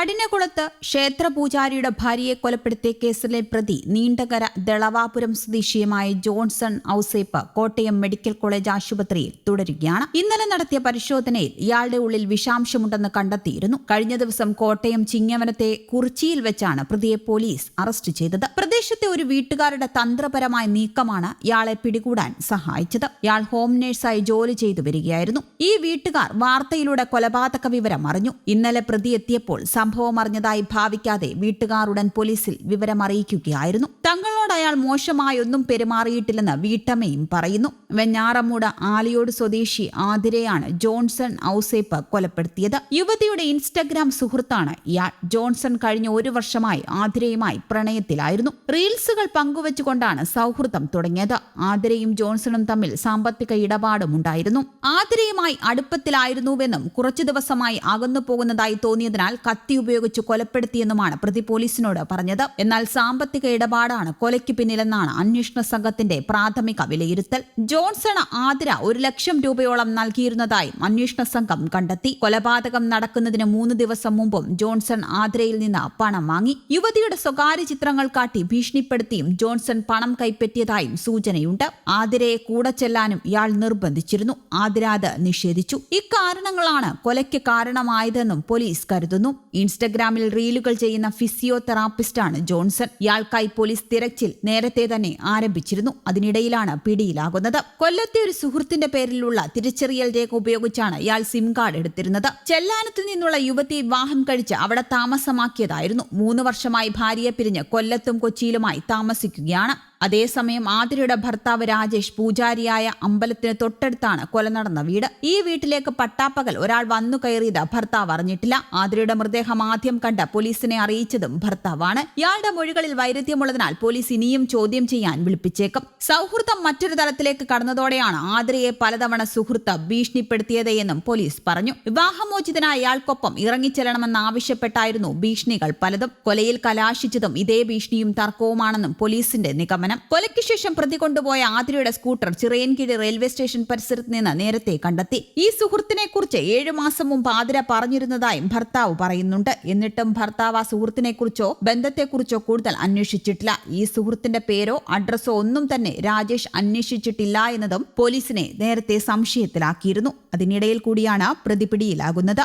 കഠിനകുളത്ത് ക്ഷേത്രപൂജാരിയുടെ ഭാര്യയെ കൊലപ്പെടുത്തിയ കേസിലെ പ്രതി Neendakara Dalavapuram സ്വദേശിയുമായ Johnson Ouseph Kottayam medical college ആശുപത്രിയിൽ തുടരുകയാണ്. ഇന്നലെ നടത്തിയ പരിശോധനയിൽ ഇയാളുടെ ഉള്ളിൽ വിഷാംശമുണ്ടെന്ന് കണ്ടെത്തിയിരുന്നു. കഴിഞ്ഞ ദിവസം കോട്ടയം ചിങ്ങവനത്തെ കുറിച്ചിയിൽ വെച്ചാണ് പ്രതിയെ പോലീസ് അറസ്റ്റ് ചെയ്തത്. പ്രദേശത്തെ ഒരു വീട്ടുകാരുടെ തന്ത്രപരമായ നീക്കമാണ് ഇയാളെ പിടികൂടാൻ സഹായിച്ചത്. ഇയാൾ ഹോം നേഴ്സായി ജോലി ചെയ്തു വരികയായിരുന്നു. ഈ വീട്ടുകാർ വാർത്തയിലൂടെ കൊലപാതക വിവരം അറിഞ്ഞു. ഇന്നലെ പ്രതി എത്തിയപ്പോൾ സംഭവം അറിഞ്ഞതായി ഭാവിക്കാതെ വീട്ടുകാർ ഉടൻ പോലീസിൽ വിവരം അറിയിക്കുകയായിരുന്നു തങ്ങളോട് അയാൾ മോശമായൊന്നും പെരുമാറിയിട്ടില്ലെന്ന് വീട്ടമ്മയും പറയുന്നു. വെഞ്ഞാറമൂട് ആലിയോട് സ്വദേശി ആതിരയാണ് ജോൺസൺ ഔസേപ്പ് കൊലപ്പെടുത്തിയത്. യുവതിയുടെ ഇൻസ്റ്റഗ്രാം സുഹൃത്താണ് ഇയാൾ. ജോൺസൺ കഴിഞ്ഞ ഒരു വർഷമായി ആതിരയുമായി പ്രണയത്തിലായിരുന്നു. റീൽസുകൾ പങ്കുവച്ചുകൊണ്ടാണ് സൗഹൃദം തുടങ്ങിയത്. ആതിരയും ജോൺസണും തമ്മിൽ സാമ്പത്തിക ഇടപാടും ഉണ്ടായിരുന്നു. ആതിരയുമായി അടുപ്പത്തിലായിരുന്നുവെന്നും കുറച്ചു ദിവസമായി അകന്നു പോകുന്നതായി തോന്നിയതിനാൽ കത്തി ഉപയോഗിച്ച് കൊലപ്പെടുത്തിയെന്നുമാണ് പ്രതി പോലീസിനോട് പറഞ്ഞത്. എന്നാൽ സാമ്പത്തിക ഇടപാടാണ് കൊലയ്ക്ക് പിന്നിലെന്നാണ് അന്വേഷണ സംഘത്തിന്റെ പ്രാഥമിക വിലയിരുത്തൽ. ജോൺസണ് ആതിര ഒരു ലക്ഷം രൂപയോളം നൽകിയിരുന്നതായും അന്വേഷണ സംഘം കണ്ടെത്തി. കൊലപാതകം നടക്കുന്നതിന് മൂന്ന് ദിവസം മുമ്പും ജോൺസൺ ആതിരയിൽ നിന്ന് പണം വാങ്ങി. യുവതിയുടെ സ്വകാര്യ ചിത്രങ്ങൾ കാട്ടി ഭീഷണിപ്പെടുത്തിയും ജോൺസൺ പണം കൈപ്പറ്റിയതായും സൂചനയുണ്ട്. ആതിരയെ കൂടെ ചെല്ലാനും ഇയാൾ നിർബന്ധിച്ചിരുന്നു. ആതിര അത് നിഷേധിച്ചു. ഇക്കാരണങ്ങളാണ് കൊലയ്ക്ക് കാരണമായതെന്നും പോലീസ് കരുതുന്നു. ഇൻസ്റ്റഗ്രാമിൽ റീലുകൾ ചെയ്യുന്ന ഫിസിയോതെറാപ്പിസ്റ്റാണ് ജോൺസൺ. ഇയാൾക്കായി പോലീസ് തിരച്ചിൽ നേരത്തെ തന്നെ ആരംഭിച്ചിരുന്നു. അതിനിടയിലാണ് പിടിയിലാകുന്നത്. കൊല്ലത്തെ ഒരു സുഹൃത്തിന്റെ പേരിലുള്ള തിരിച്ചറിയൽ രേഖ ഉപയോഗിച്ചാണ് ഇയാൾ സിം കാർഡ് എടുത്തിരുന്നത്. ചെല്ലാനത്ത് നിന്നുള്ള യുവതി വിവാഹം കഴിച്ച് അവിടെ താമസമാക്കിയതായിരുന്നു. മൂന്ന് വർഷമായി ഭാര്യയെ പിരിഞ്ഞ് കൊല്ലത്തും കൊച്ചിയിലുമായി താമസിക്കുകയാണ്. അതേസമയം ആതിരയുടെ ഭർത്താവ് രാജേഷ് പൂജാരിയായ അമ്പലത്തിന് തൊട്ടടുത്താണ് കൊല നടന്ന വീട്. ഈ വീട്ടിലേക്ക് പട്ടാപ്പകൽ ഒരാൾ വന്നു കയറിയത് ഭർത്താവ് അറിഞ്ഞിട്ടില്ല. ആതിരയുടെ മൃതദേഹം ആദ്യം കണ്ട പോലീസിനെ അറിയിച്ചതും ഭർത്താവാണ്. ഇയാളുടെ മൊഴികളിൽ വൈരുദ്ധ്യമുള്ളതിനാൽ പോലീസ് ഇനിയും ചോദ്യം ചെയ്യാൻ വിളിപ്പിച്ചേക്കും. സൗഹൃദം മറ്റൊരു തലത്തിലേക്ക് കടന്നതോടെയാണ് ആതിരയെ പലതവണ സുഹൃത്ത് ഭീഷണിപ്പെടുത്തിയത് എന്നും പോലീസ് പറഞ്ഞു. വിവാഹമോചിതനായ ഇയാൾക്കൊപ്പം ഇറങ്ങിച്ചെല്ലണമെന്ന് ആവശ്യപ്പെട്ടായിരുന്നു ഭീഷണികൾ പലതും. കൊലയിൽ കലാശിച്ചതും ഇതേ ഭീഷണിയും തർക്കവുമാണെന്നും പോലീസിന്റെ നിഗമനം കൊലയ്ക്ക് ശേഷം പ്രതി കൊണ്ടുപോയ ആതിരയുടെ സ്കൂട്ടർ ചിറയൻകീഴ് റെയിൽവേ സ്റ്റേഷൻ പരിസരത്ത് നിന്ന് നേരത്തെ കണ്ടെത്തി. ഈ സുഹൃത്തിനെ കുറിച്ച് ഏഴു മാസം മുമ്പ് ആതിര പറഞ്ഞിരുന്നതായും ഭർത്താവ് പറയുന്നുണ്ട്. എന്നിട്ടും ഭർത്താവ് ആ സുഹൃത്തിനെ കുറിച്ചോ ബന്ധത്തെക്കുറിച്ചോ കൂടുതൽ അന്വേഷിച്ചിട്ടില്ല. ഈ സുഹൃത്തിന്റെ പേരോ അഡ്രസ്സോ ഒന്നും തന്നെ രാജേഷ് അന്വേഷിച്ചിട്ടില്ല എന്നതും പോലീസിനെ നേരത്തെ സംശയത്തിലാക്കിയിരുന്നു. അതിനിടയിൽ കൂടിയാണ് പ്രതിപിടിയിലാകുന്നത്